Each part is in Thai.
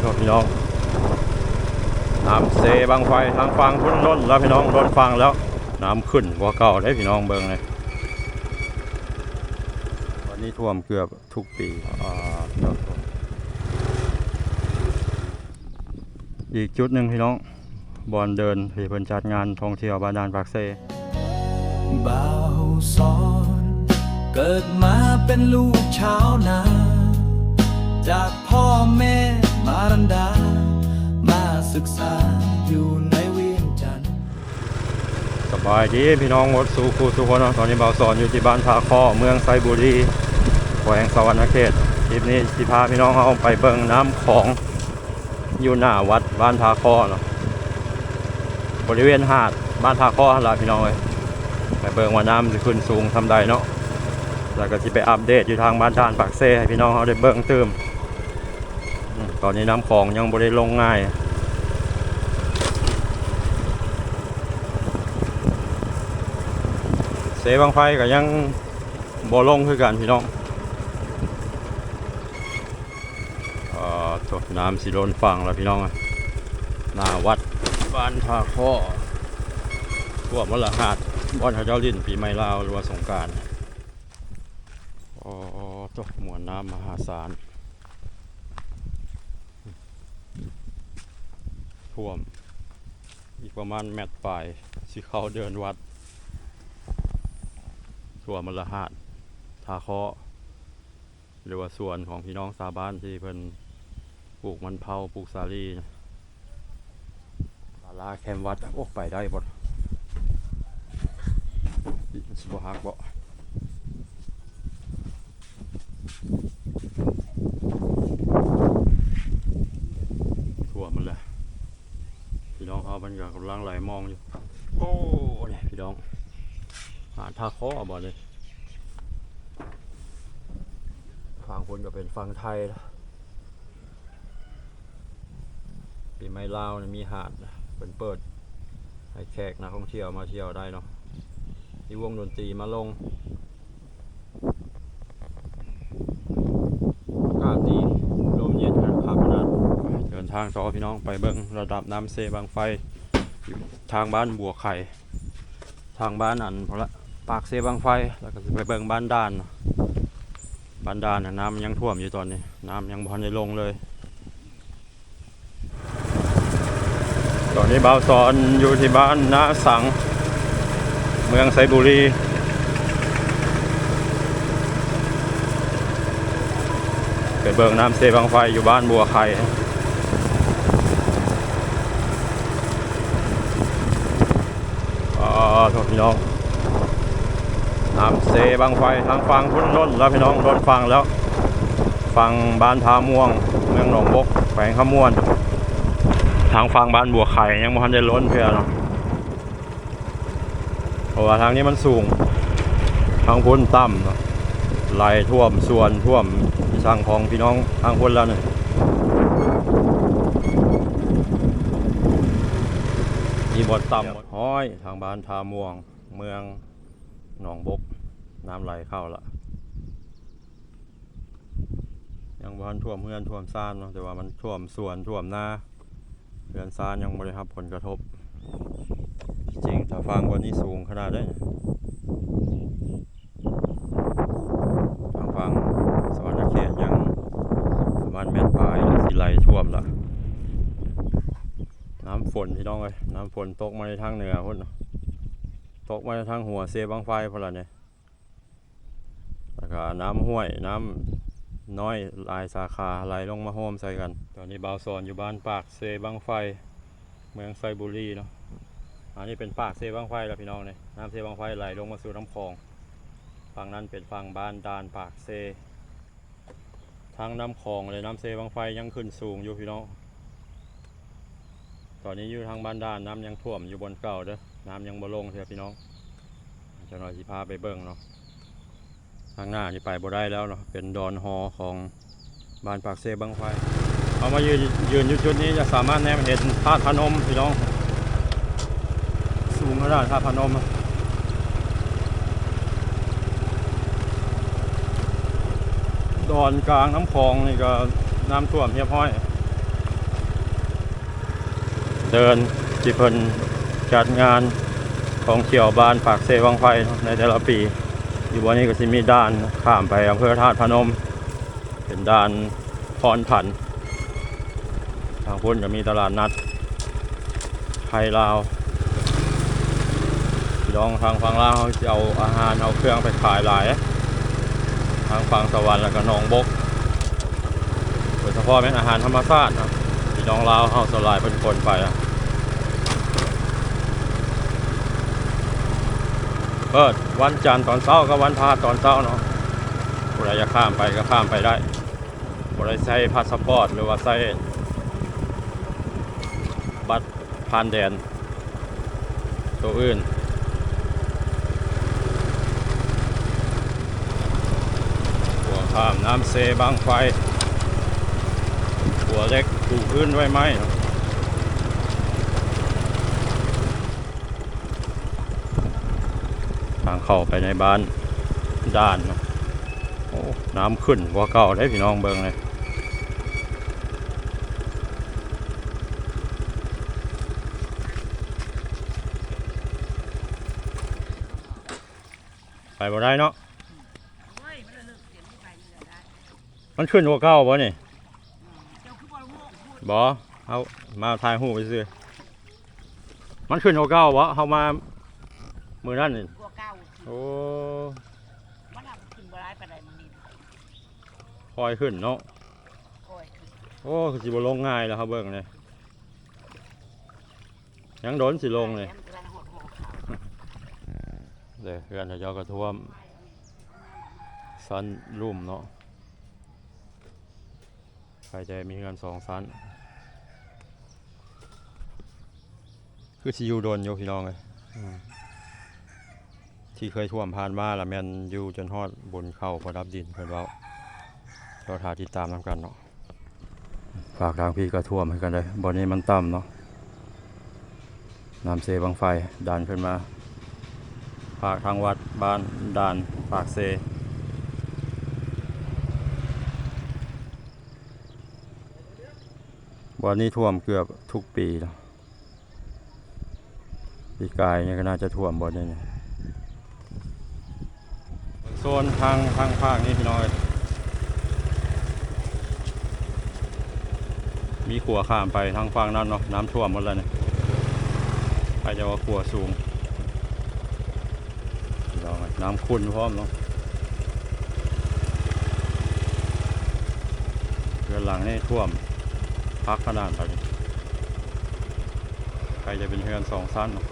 โทษพี่น้องน้ำเซบางไฟทางฟังพุ่นล้นแล้วพี่น้องล้นฟังแล้วน้ำขึ้นกว่าเก่าได้พี่น้องเบิ่งเลยวันนี้ท่วมเกือบทุกปีอ่าอีกจุดหนึ่งพี่น้องบอลเดินที่เพิ่นจัดงานท่องเที่ยวบาดาลปากเซบ่าวสอนเกิดมาเป็นลูกชาวนา จากพ่อแม่ มารันดา มาศึกษาอยู่ในเวียงจันทร์สบายดีพี่น้องหมดสู่ครูสุคนเนาะตอนนี้เบาสอนอยู่ที่บ้านทาคอเมืองไซบุรีแขวงสวรรณเขตคลิปนี้สิพาพี่น้องเอาไปเบิ่งน้ำของอยู่หน้าวัดบ้านทาคอเนาะบริเวณหาดบ้านทาคอละพี่น้องเลยไปเบิ่งว่าน้ำจะขึ้นสูงทำใดเนาะแล้วก็สิไปอัปเดตอยู่ทางบ้านด่านปากเซ่ให้พี่น้องเขาได้เบิ่งเติม ตอนนี้น้ำของยังบริลงง่าย เสบางไฟก็ยังบ่ลงคือกันพี่น้องเอ่อตัวน้ำสิล้นฝั่งแล้วพี่น้องอะหน้าวัดบ้านท่าข้อทั่วมลหาดบ้านเขาเจ้าลินปีใหม่ลาวหรือว่าสงการอ๋อตัวมวลน้ำมหาศาล ท่วม อีกประมาณแมตรปลายสิเขาเดินวัด ทั่วมลหาดทาเคาะหรือว่าส่วนของพี่น้องสาบ้านที่เพิ่นปลูกมันเผาปลูกสาลีนะศาลาแคมวัดโอ้ไปได้บดสิบหักบ่ทั่วมันเลย น้องเขามันก็กำลังไหลมองอยู่โอ้เนี่ยพี่น้องหาท่าเคาะบ่เลยฝั่งคนก็เป็นฝั่งไทยนะปีใหม่ลาวนี่มีหาดนะเป็นเปิด ให้แขกนักท่องเที่ยวมาเที่ยวได้เนาะมีวงดนตรีมาลงอากาศดีลมเย็นคักขนาดเดิน ทางต่อพี่น้องไปเบิ่งระดับน้ำเซบางไฟ ทางบ้านบัวไข่ ทางบ้านอันพอละปากเซบางไฟ แล้วก็ไปเบิ่งบ้านด้าน บ้านด้านน้ำยังท่วมอยู่ตอนนี้ น้ำยังพอได้ลงเลย ตอนนี้บ่าวสอนอยู่ที่บ้านนาสัง เมืองไซบุรีไปเบิ่งน้ำเซบางไฟอยู่บ้านบัวไข่ อ๋อโทษ พี่น้องน้ำเซบางไฟทางฟังพุ่นล้นแล้วพี่น้องล้นฟังแล้ว ฟังบ้านทาม่วง เมืองหนองบกแขวงขมวน ทางฟังบ้านบัวไข่ยังม่ทันได้ล้นเพื่อเนาะเพราะว่าทางนี้มันสูง ทางพุ่นต่ำไหลท่วมส่วนท่วมที่ทางของพี่น้องทางพุ่นแล้วเนี่ย มี บ่อนต่ำห้อยทางบ้านทาม่วง เมืองหนองบก น้ำไหลเข้าละยังบ้านท่วมเพื่อนท่วมซ่านเนาะแต่ว่ามันท่วมสวนท่วมนาเพื่อนซ่านยังไม่ได้รับผลกระทบ จริงถ้าฟังวันนี้สูงขนาดได้ทางฟังสวรรค์เขตยังประมาณเมตรปลายแล้วสิไหลท่วมละำฝนพี่น้องเลยน้ำฝนตกมาในทางเหนือพุ่นตกมาในทางหัวเซบางไฟพุ่นละเนี่ยแล้วก็น้ำห้วยน้ำน้อยลายสาขาไหลลงมาโฮมใส่กัน ตอนนี้บ่าวสอนอยู่บ้านปากเซบางไฟ เมืองไซบุรีเนาะอันนี้เป็นปากเซบางไฟแล้วพี่น้องเนี่ยน้ำเซบางไฟไหลลงมาสู่น้ำคลองฝั่งนั้นเป็นฝั่งบ้านดานปากเซทางน้ำคลองเลยน้ำเซบางไฟยังขึ้นสูงอยู่พี่น้อง ตอนนี้อยู่ทางบ้านด้านน้ำยังท่วมอยู่บนเก่าเด้อน้ำยังบ่ลงเถอะพี่น้องจะหน่อยสิพาไปเบิ่งเนาะทางหน้านี่ไปบ่ได้แล้วเนาะเป็นดอนฮอของบ้านปากเซบังไฟเอามายืนยืนอยู่จุดนี้จะสามารถแนมเห็นธาตุพนมพี่น้อง สูงขนาดธาตุพนมอะดอนกลางน้ำคลองนี่ก็น้ำท่วมเรียบร้อย เดินที่เพิ่นจัดงานของเที่ยวบ้านปากเซวังไฟในแต่ละปี อยู่บนนี้ก็จะมีด่านข้ามไปอำเภอธาตุพนม เป็นด่านพรผัน ทางพุ่นจะมีตลาดนัดไทยลาวพี่น้องทางฝั่งลาวเขาจะเอาอาหารเอาเครื่องไปขายหลาย ทางฝั่งสวรรค์แล้วก็นองบกโดยเฉพาะเป็นอาหารธรรมชาตินะ พี่น้องลาวเขาสลายเป็นคนไปอะเปิดวันจันทร์ตอนเช้ากับวันพฤหัสตอนเช้าเนาะผู้ใดจะข้ามไปก็ข้ามไปได้ผู้ใดใช้พาสปอร์ตหรือว่าใช้บัตรผ่านแดน ตัวอื่นหัวข้ามน้ำเซบางไฟ หัวเล็กถูกพื้นไว้ไหมทางเข้าไปในบ้านด้านนะโอ้น้ำขึ้นกว่าเก่าได้พี่น้องเบิงเลยไปบ่ได้เนาะมันเลิกเสียงที่ไปนี่แหละได้มันขึ้นกว่าเก่าบ่นี่ โง่พูดบ่เอามาถ่ายรูปไปซื้อมันขึ้นกว่าเก่าบ่เฮามามื้อนั้นนี่กลัวเก้าโอ้มันทำขึ้นบ่ร้ายปานใดมันนี่คอยขึ้นเนาะโอ้ยขึ้นโอ้คือสิบ่ลงง่ายแล้วครับเบิ่งเลยยังโดนสิลงเลยมันกำลังหดหัวเขาเด้อเฮือนเขาเจ้าก็ท่วมซันลุ่มเนาะใครจะมีเฮือนสองซัน คือสิอยู่โดนอยู่พี่น้องเลยที่เคยท่วมผ่านมาละแมนอยู่จนฮอดบนเข้าพอดับดินเพิ่นเว้าเราถ่ายติดตามนํกันเนาะฝากทางพี่ก็ท่วมให้กันเลยบ่อนี้มันต่ำเนาะน้ำเซบังไฟดันขึ้นมาฝากทางวัดบ้านด่านปากเซวันนี้ท่วมเกือบทุกปีแล้ว ปีกายเนี่ยก็น่าจะท่วมบ่อเนี่ยโซนทางทางภาคนี้พี่น้อยมีขัวข้ามไปทางฝั่งนั้นเนาะน้ำท่วมหมดแล้วเนี่ยใครจะว่าขัวสูงพี่น้องน้ำขุ่นพร้อมเนาะเรือหลังนี่ท่วมพักขนาดไปใครจะเป็นเฮือนสองสั้นเนาะ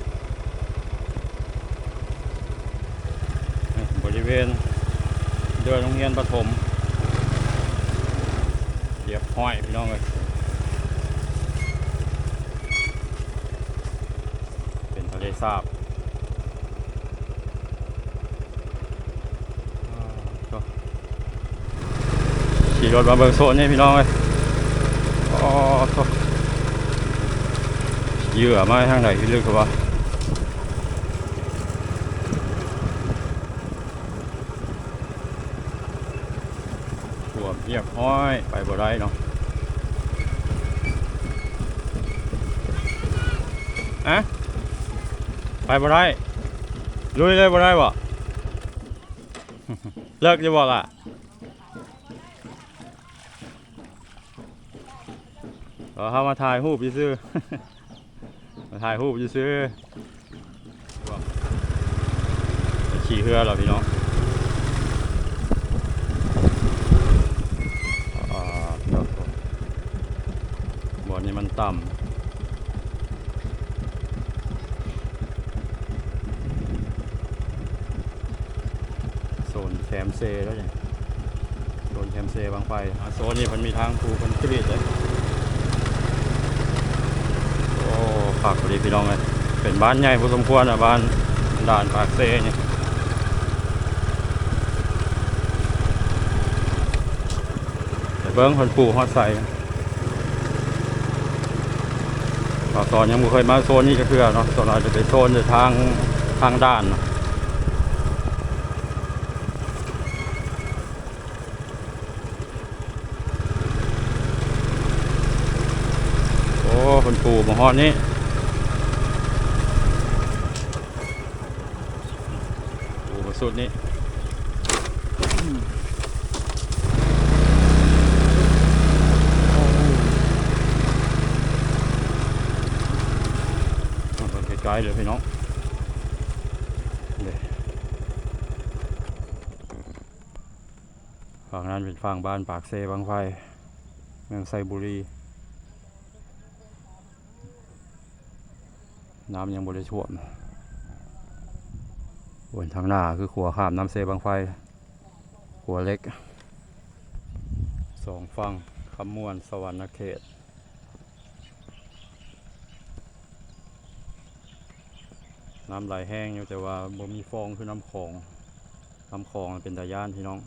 นี่บริ เวณเดินโรงเรียนประถมเรียบห้อยพี่น้องเลยเป็นทะเลสาบขี่รถมาเบิกโซนนี่พี่น้องเลยอ๋อโถ่เหยื่อมาทางไหนพี่ลึกครับวะ เรียบห้อย ไปบ่ได้เนาะอะไปบ่ได้ลุยเลยบ่ได้บ่เลิกจะบอกอะเออเข้ามาถ่ายรูปซื้อมาถ่ายรูปซื้อขี่เรือเหรอพี่น้องอ่าครับผมบ่อนี้มัน ต่ำโซนแคมเซแล้วเนี่ยโซนแคมเซบางไฟโซนนี้มันมีทางภูคอนกรีตเลยโอ้ฝากพอดีพี่น้องเลยเป็นบ้านใหญ่พอสมควรอะบ้านด่านปากเซเนี่แต่เบิ้งคนปูฮอดใส่ ต่อตอนยังไม่เคยมาโซนนี้ก็คือเนาะตอนเราจะไปโซนในทางทางด้านเนาะโอ้คนปูมาฮอดนี้ปูมาสุดนี้าไปไกลๆเลยพี่น้องฝั่งนั้นเป็นฝั่งบ้านปากเซบางไฟเมืองไซบุรี น้ำยังบริท่วมบนทางหน้าคือขัวข้ามน้ำเซบางไฟขัวเล็กสองฝั่งคำมวนสวรรณเขต น้ำไหลแห้งอยู่แต่ว่าบ่มีฟองคือน้ำคลองน้ำคลองเป็นตาย่านพี่น้อง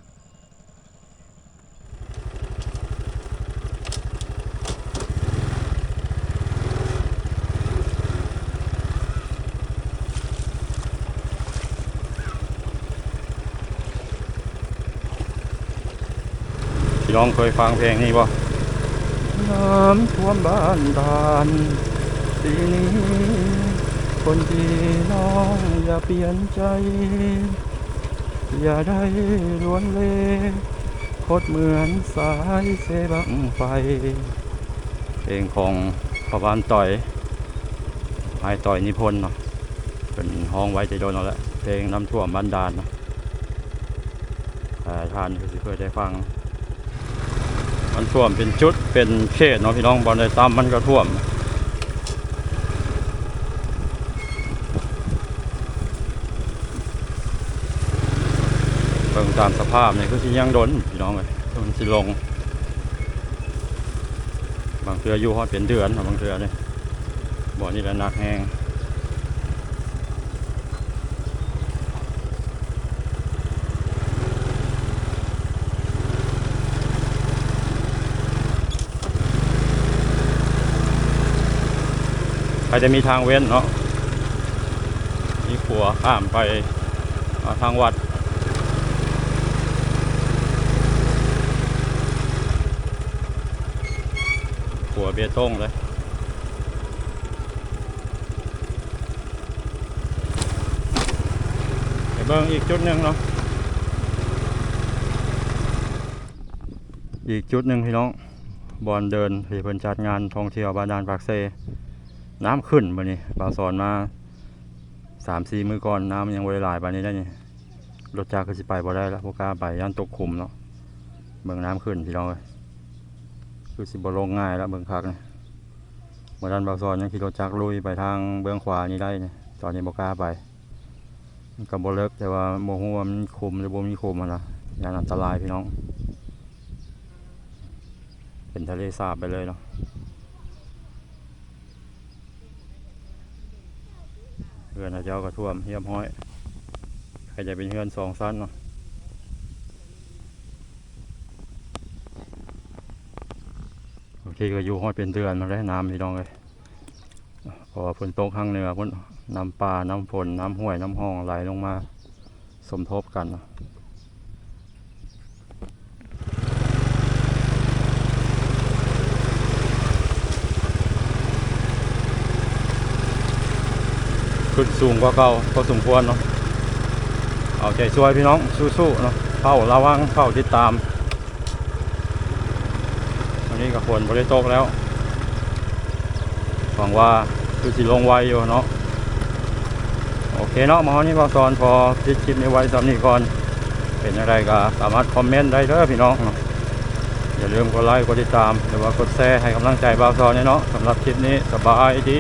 พี่น้องเคยฟังเพลงนี้บ่น้ำท่วมบ้านดานปีนี้ คนที่น้องอย่าเปลี่ยนใจ อย่าได้ล้วนเลคดเหมือนสายเสบังไฟเพลงของพระบานต่อยไอ้ต่อยนิพนธ์เนาะเป็นห้องไว้ใจโดนเอาละเพลงน้ำท่วมบ้านดานเนาะทานก็สิเคยได้ฟังมันท่วมเป็นจุดเป็นเขตเนาะพี่น้องบอลไดตามมันก็ท่วม เบิ่งตามสภาพเนี่ยคือสิยังดนพี่น้องเลยมันสิลง บางเทืออยู่ฮอดเป็นเดือนเนะบางเทือเนี่ยบ่อนี่ละหนักแห้งใครจะมีทางเว้นเนาะมีขัวข้ามไปทางวัด เบียต้งเลยไปเบิ่งอีกจุดหนึ่งเนาะ อีกจุดหนึ่งพี่น้อง บอลเดินที่เพิ่นจัดงานท่องเที่ยวบานดานปากเซ น้ำขึ้นมานี่บาสอนมาสามสี่มือก่อนน้ำยังบริหลายบานนี้ได้นี่รถจักรก็สิไปบ่ได้แล้วพวกกล้าไปย่านตกขุมเนาะเบิ่งน้ำขึ้นพี่น้องเอ้ย คือสิบลงง่ายแล้วเบื้องคักเนี่ยเมื่อดันบาซอนยังขี่รถจักรลุยไปทางเบื้องขวานี่ได้เนี่ยตอนนี้บกล้าไปกับบเลิกแต่ว่าโมหัวมันคมหรือบ่มีคมอะนะยานอันตรายพี่น้อง เป็นทะเลสาบไปเลยเนาะเฮือนอาเจ้าก็ท่วมเฮียมห้อย ใครจะเป็นเฮือนสองสั้นเนาะ บาง ทีก็อยู่ห้อยเป็นเดือนมาได้น้ำพี่น้องเลยพอฝนตกข้างเหนือพุ่นน้ำป่าน้ำฝนน้ำห้วยน้ำห้องไหลลงมาสมทบกันนะขึ้นสูงกว่าเก่าพอสมควรเนาะเอาใจช่วยพี่น้องสู้ๆเนาะเฝ้าระวังเฝ้าติดตาม นนี้กับฝนบริโตกแล้วหวังว่าคือสิลงไวอยู่เนาะโอเคเนาะมาวันนี้พอสอนพอพิดคลิปนี้ไว้สำนี้ก่อน เป็นอะไรก็สามารถคอมเมนต์ได้เด้อพี่น้องอย่าลืมกดไลค์กดติดตามหรือว่ากดแชร์ให้กำลังใจบาวซอนเนาะสำหรับคลิปนี้สบายดี